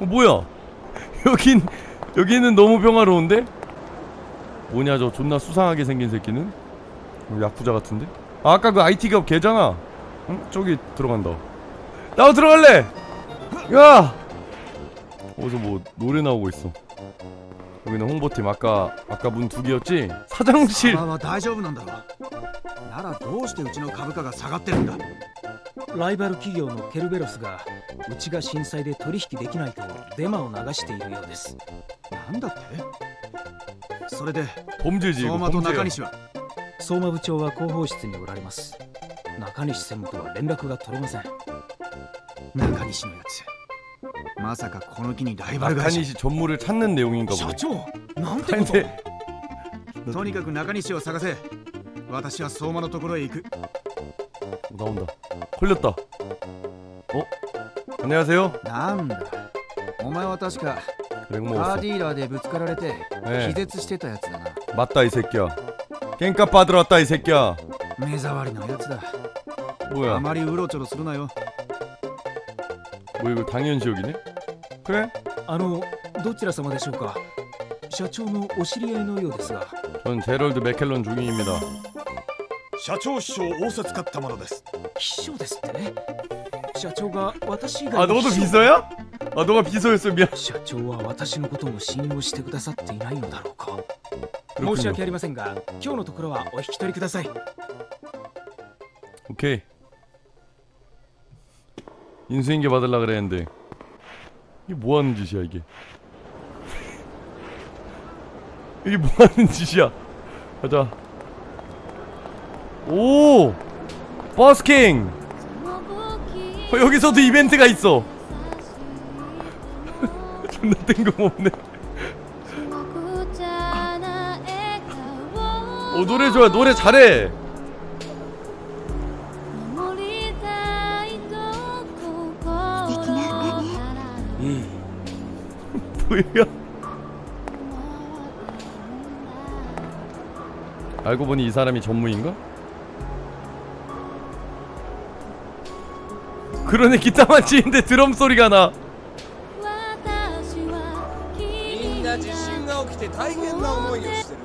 어 뭐야? 여긴 여기는 너무 평화로운데? 뭐냐 저 존나 수상하게 생긴 새끼는? 어, 야쿠자 같은데? 아, 아까 그 IT 기업 걔잖아. 응? 저기 들어간다. 나도 들어갈래. 야. 어디서 뭐 노래 나오고 있어. 여기는 홍보팀 아까 아까 문 두 개였지? 사장실. 様は大丈夫なんだろならどうしてうちの株価が下がってるんだ ライバル企業のケルベロスがうちが震災で取引できないとデマを流しているようですなんだってそれで 범죄지 이거 相馬と 범죄야. 中西は相馬部長は広報室におられます中西専務とは連絡が取れません中西のやつまさかこの木にライバル会社 아카니시 전무를 찾는 내용인가 社 보네. 長なんてこと 근데 とにかく中西を探せ私は相馬のところへ行く 어, 나온다. 걸렸다. 어? 안녕하세요. なんだお前は確か 그래 カー 먹었어. ディーラーでぶつかられて 네. 気絶してたやつだな 맞다 이 새끼야. 깽값 받으러 왔다 이 새끼야. 目障りなやつだあ 뭐야? まりうろちょろするなよ 뭐 이거 당연시역이네? 그래? あのどちら様でしょうか社長のお知り合いのようですが 전 제럴드 맥켈런 중인입니다. 社長秘書を仰せつかったものです 秘書ですって社長が私以外 아 の 너도 秘書 비서야? 아 너가 비서였어 미안. 社長は私のことも信用してくださっていないのだろうか申 그렇군요. し訳ありませんが今日のところはお引き取りください 오케이. 인수인계 받으려 그랬는데 이게 뭐 하는 짓이야 이게? 이게 뭐 하는 짓이야? 가자. 오! 버스킹! 어, 여기서도 이벤트가 있어. 존나 뜬금없네. 오 노래 좋아 노래 잘해.いい 뭐야? 알고 보니 이 사람이 전무인가? 그러네 기타만 치는데 드럼 소리가 나. みんな地震が起きて大変な思いをしてる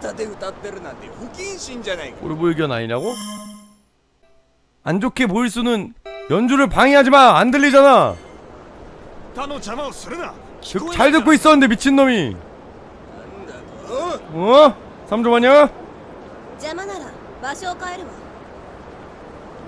道端で歌ってるなんて不謹慎じゃないか 우리 뭐 의견 아니냐고? 안 좋게 보일 수는 연주를 방해하지 마. 안 들리잖아. 他の邪魔をするな 듣- 잘 듣고 있었는데 미친 놈이. うん 어? 삼조 마냐? 邪魔なら場所を変えるわ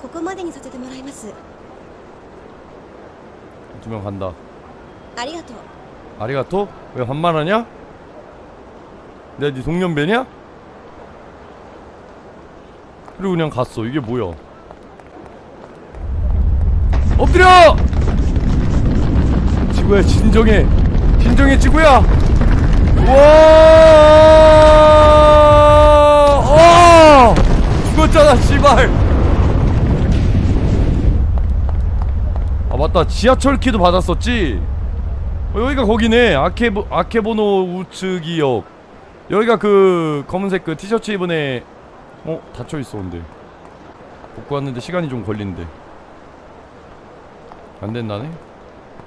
ここまでにさせてもらいます 두 명 간다. ありがとう 아리가토? 왜 반말하냐? 내가 네 동년배냐? 그리고 그냥 갔어. 이게 뭐야? 엎드려! 지구야 진정해. 진정해 지구야. 와! 어! 죽었잖아 씨발. 아 맞다. 지하철 키도 받았었지. 어, 여기가 거기네. 아케보 아케보노 우측이역. 여기가 그 검은색 그 티셔츠 입은 애. 어? 닫혀있어 근데. 복구 왔는데 시간이 좀 걸린대. 안된다네?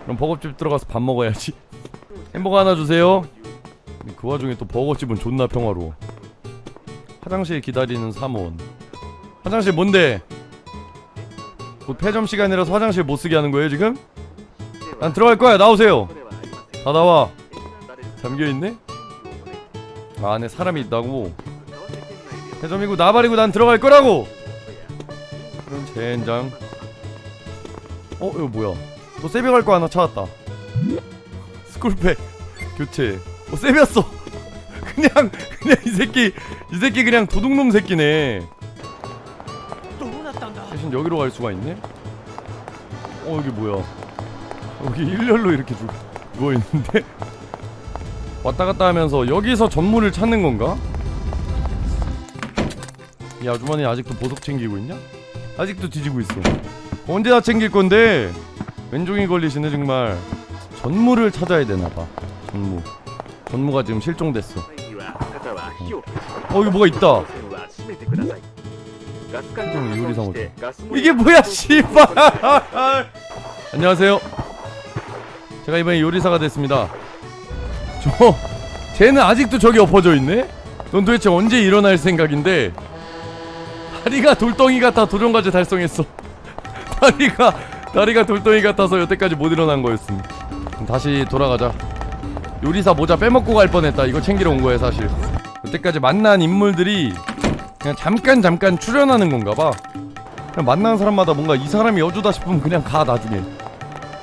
그럼 버거집 들어가서 밥 먹어야지. 햄버거 하나 주세요. 그 와중에 또 버거집은 존나 평화로워. 화장실 기다리는 사무원. 화장실 뭔데 곧 폐점 시간이라서 화장실 못 쓰게 하는 거예요 지금? 난 들어갈 거야 나오세요. 다 나와. 잠겨있네? 아, 안에 사람이 있다고? 해점이고 나발이고 난 들어갈 거라고! 그럼 젠장. 어 이거 뭐야? 또 세배 갈거 하나 찾았다. 스쿨백 교체. 어 세배였어. 그냥 그냥 이 새끼 이 새끼 그냥 도둑놈 새끼네 음 여기로 갈 수가 있네? 어 여기 뭐야 여기 일렬로 이렇게 주, 누워있는데? 왔다갔다 하면서 여기서 전문을 찾는 건가? 이 아주머니 아직도 보석 챙기고 있냐? 아직도 뒤지고 있어 언제 다 챙길 건데? 왼종이 걸리시네 정말 전무를 찾아야 되나봐 전무 전무가 지금 실종됐어 어, 어 여기 뭐가 있다 실종 요리사 모자. 이게 뭐야 씨발. 안녕하세요. 제가 이번에 요리사가 됐습니다. 저 쟤는 아직도 저기 엎어져 있네. 넌 도대체 언제 일어날 생각인데? 다리가 돌덩이 같아 도전까지 달성했어. 다리가 다리가 돌덩이 같아서 여태까지 못 일어난 거였음. 다시 돌아가자. 요리사 모자 빼먹고 갈 뻔했다. 이거 챙기러 온 거야 사실. 여태까지 만난 인물들이 그냥 잠깐 잠깐 출연하는 건가 봐. 그냥 만나는 사람마다 뭔가 이 사람이 여주다 싶으면 그냥 가 나중에.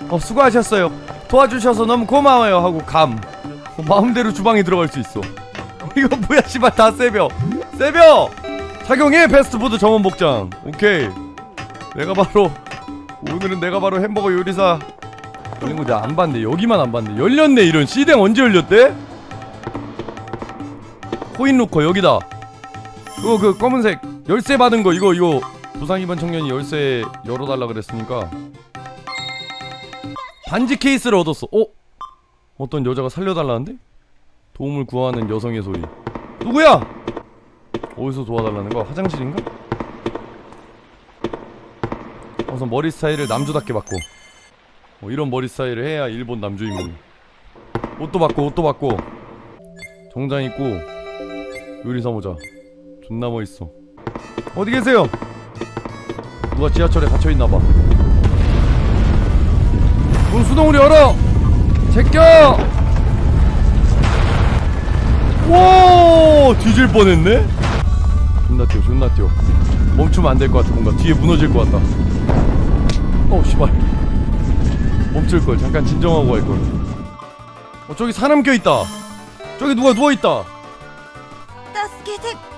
어 수고하셨어요. 도와주셔서 너무 고마워요 하고 감. 어, 마음대로 주방에 들어갈 수 있어. 이거 뭐야 씨발 다 세벼. 세벼. 착용해 패스트푸드 정원 복장. 오케이. 내가 바로 오늘은 내가 바로 햄버거 요리사. 거 내가 안 봤네. 여기만 안 봤네. 열렸네 이런 시댕 언제 열렸대? 코인 로커 여기다. 그거 그 검은색 열쇠 받은 거 이거 이거 부상 입은 청년이 열쇠 열어달라 그랬으니까 반지 케이스를 얻었어. 어? 어떤 여자가 살려달라는데? 도움을 구하는 여성의 소리. 누구야? 어디서 도와달라는 거야? 화장실인가? 우선 머리 스타일을 남주답게 바꿔. 어, 이런 머리 스타일을 해야 일본 남주인공. 옷도 바꿔, 옷도 바꿔. 정장 입고 요리사 모자. 존나 멋있어. 어디 계세요? 누가 지하철에 갇혀 있나 봐. 문 수동으로 열어! 제껴! 와 뒤질 뻔했네? 존나 뛰어 존나 뛰어 멈추면 안 될 것 같아 뭔가 뒤에 무너질 것 같다 어 씨발 멈출걸 잠깐 진정하고 갈걸 어 저기 사람 껴있다 저기 누가 누워있다 助けてくださ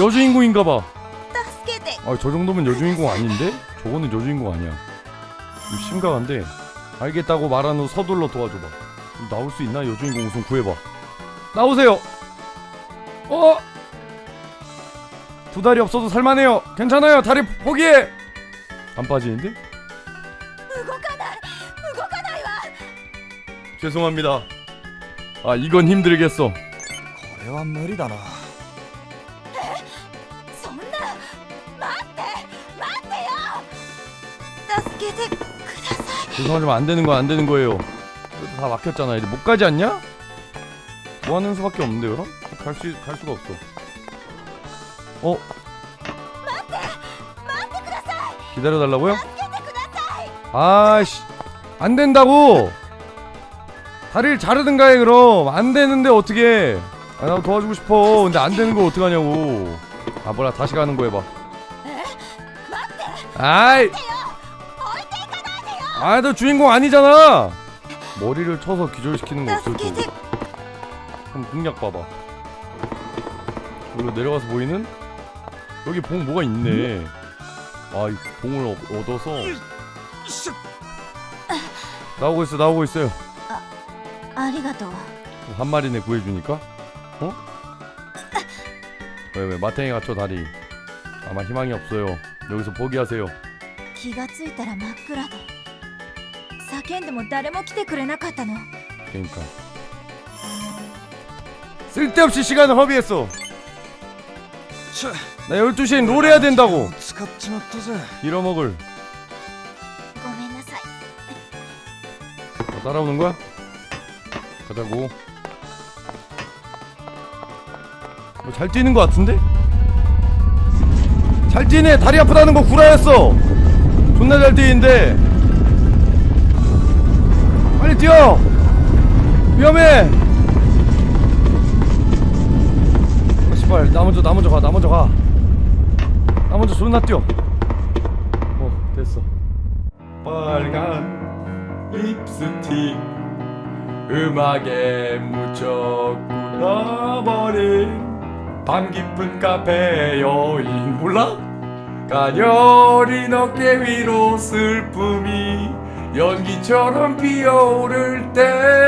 여주인공인가봐 い助けて 아 저 정도면 여주인공 아닌데? 저거는 여주인공 아니야 좀 심각한데 알겠다고 말한 후 서둘러 도와줘봐 좀 나올 수 있나? 여주인공 우선 구해봐 나오세요 어? 두 다리 없어도 살만해요 괜찮아요 다리 포기해 안 빠지는데? 動かない動かないわ 죄송합니다 아 이건 힘들겠어 これは無理だな 죄송하지만 안 되는 건 안 되는 거예요. 다 막혔잖아. 이제 못 가지 않냐? 뭐 하는 수밖에 없는데 그럼? 갈, 수, 갈 수가 없어. 어? 기다려 달라고요? 아씨 안 된다고! 다리를 자르든가 해 그럼. 안 되는데 어떻게 아, 나 도와주고 싶어. 근데 안 되는 거 어떡하냐고. 아 뭐라 다시 가는 거 해봐. 아이 아너 주인공 아니잖아 머리를 쳐서 기절시키는 거 없을 助け 거고 て 그럼 공략 봐봐 여기로 내려가서 보이는 여기 봉 뭐가 있네 아이 봉을 얻- 얻어서 나오고 있어 나오고 있어요 ありがとう 한 마리네 구해주니까 어? 왜 왜 마탱이 갇혀 다리 아마 희망이 없어요 여기서 포기하세요 気がついたら真っ暗で 叫んでも誰も来てくれなかったの 그러니까 쓸데없이 시간을 허비했어 しゃ 나 12시엔 롤 해야 된다고 使っちまったぜ 잃어먹을 ごめんなさい 너 따라오는 거야? 가자고 뭐 잘 뛰는 거 같은데? 잘 뛰네 다리 아프다는 거 구라였어 존나 잘 뛰는데 빨리 뛰어. 위험해. 아 씨발 나 먼저 나 먼저 가 나 먼저 가 나 먼저 존나 뛰어. 어 됐어. 빨간 립스틱 음악에 무척 굴러버린 밤 깊은 카페 여인 몰라? 가녀린 어깨 위로 슬픔이 연기처럼 피어오를 때